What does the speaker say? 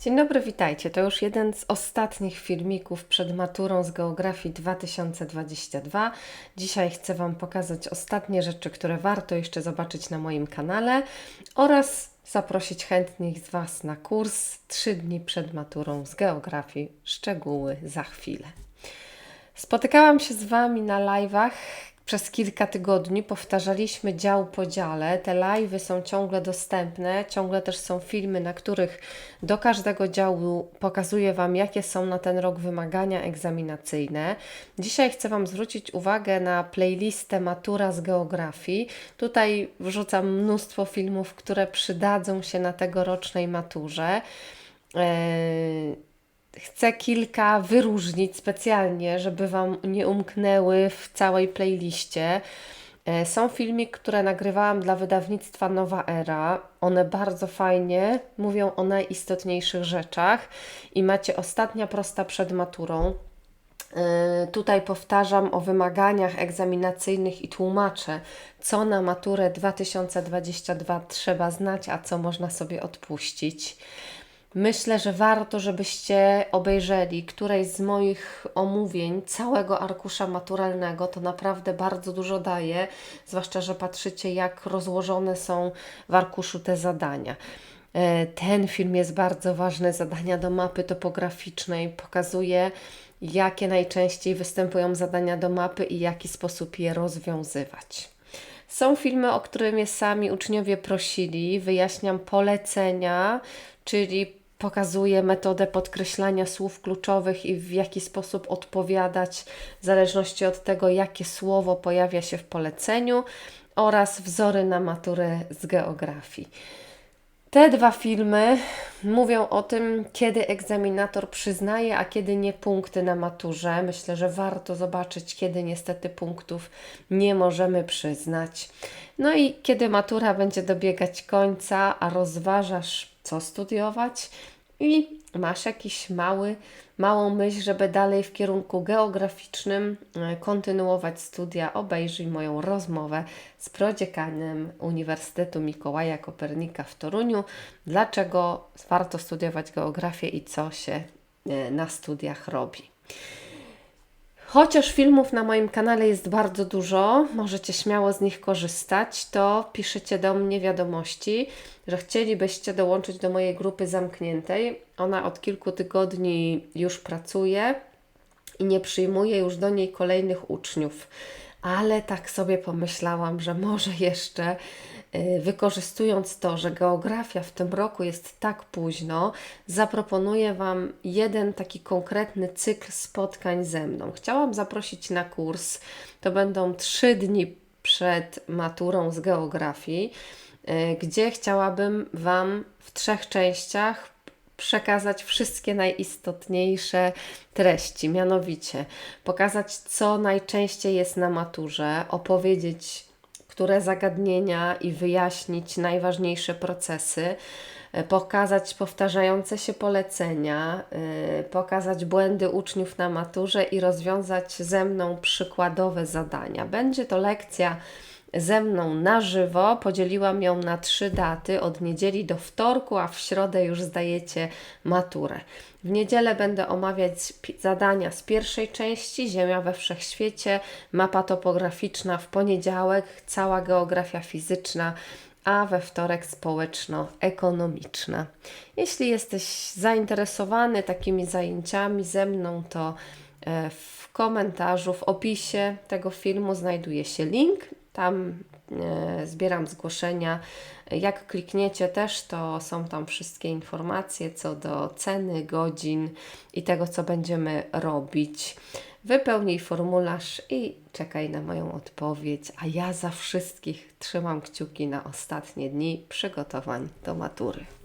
Dzień dobry, witajcie. To już jeden z ostatnich filmików przed maturą z geografii 2022. Dzisiaj chcę Wam pokazać ostatnie rzeczy, które warto jeszcze zobaczyć na moim kanale oraz zaprosić chętnych z Was na kurs 3 dni przed maturą z geografii. Szczegóły za chwilę. Spotykałam się z Wami na live'ach przez kilka tygodni powtarzaliśmy dział po dziale. Te live'y są ciągle dostępne, ciągle też są filmy, na których do każdego działu pokazuję Wam, jakie są na ten rok wymagania egzaminacyjne. Dzisiaj chcę Wam zwrócić uwagę na playlistę Matura z geografii. Tutaj wrzucam mnóstwo filmów, które przydadzą się na tegorocznej maturze. Eee, chcę kilka wyróżnić specjalnie, żeby Wam nie umknęły w całej playliście. E, są filmiki, które nagrywałam dla wydawnictwa Nowa Era. One bardzo fajnie mówią o najistotniejszych rzeczach i macie ostatnia prosta przed maturą. E, tutaj powtarzam o wymaganiach egzaminacyjnych i tłumaczę, co na maturę 2022 trzeba znać, a co można sobie odpuścić. Myślę, że warto, żebyście obejrzeli któreś z moich omówień całego arkusza maturalnego. To naprawdę bardzo dużo daje, zwłaszcza, że patrzycie, jak rozłożone są w arkuszu te zadania. E, ten film jest bardzo ważny. Zadania do mapy topograficznej pokazuje, jakie najczęściej występują zadania do mapy i jaki sposób je rozwiązywać. Są filmy, o które mnie sami uczniowie prosili. Wyjaśniam polecenia, czyli pokazuje metodę podkreślania słów kluczowych i w jaki sposób odpowiadać w zależności od tego, jakie słowo pojawia się w poleceniu oraz wzory na maturę z geografii. Te dwa filmy mówią o tym, kiedy egzaminator przyznaje, a kiedy nie punkty na maturze. Myślę, że warto zobaczyć, kiedy niestety punktów nie możemy przyznać. No i kiedy matura będzie dobiegać końca, a rozważasz co studiować i masz jakiś mały, małą myśl, żeby dalej w kierunku geograficznym e, kontynuować studia, obejrzyj moją rozmowę z prodziekanem Uniwersytetu Mikołaja Kopernika w Toruniu. Dlaczego warto studiować geografię i co się e, na studiach robi. Chociaż filmów na moim kanale jest bardzo dużo, możecie śmiało z nich korzystać, to piszecie do mnie wiadomości, że chcielibyście dołączyć do mojej grupy zamkniętej. Ona od kilku tygodni już pracuje i nie przyjmuje już do niej kolejnych uczniów. Ale tak sobie pomyślałam, że może jeszcze wykorzystując to, że geografia w tym roku jest tak późno, zaproponuję Wam jeden taki konkretny cykl spotkań ze mną. Chciałam zaprosić na kurs, to będą trzy dni przed maturą z geografii, y, gdzie chciałabym Wam w trzech częściach przekazać wszystkie najistotniejsze treści, mianowicie pokazać, co najczęściej jest na maturze, opowiedzieć które zagadnienia i wyjaśnić najważniejsze procesy, e, pokazać powtarzające się polecenia, e, pokazać błędy uczniów na maturze i rozwiązać ze mną przykładowe zadania. Będzie to lekcja ze mną na żywo. Podzieliłam ją na trzy daty, od niedzieli do wtorku, a w środę już zdajecie maturę. W niedzielę będę omawiać zadania z pierwszej części Ziemia we wszechświecie, mapa topograficzna w poniedziałek, cała geografia fizyczna, a we wtorek społeczno-ekonomiczna. Jeśli jesteś zainteresowany takimi zajęciami ze mną, to e, w komentarzu, w opisie tego filmu znajduje się link tam e, zbieram zgłoszenia. Jak klikniecie też, to są tam wszystkie informacje co do ceny, godzin i tego, co będziemy robić. Wypełnij formularz i czekaj na moją odpowiedź, a ja za wszystkich trzymam kciuki na ostatnie dni przygotowań do matury.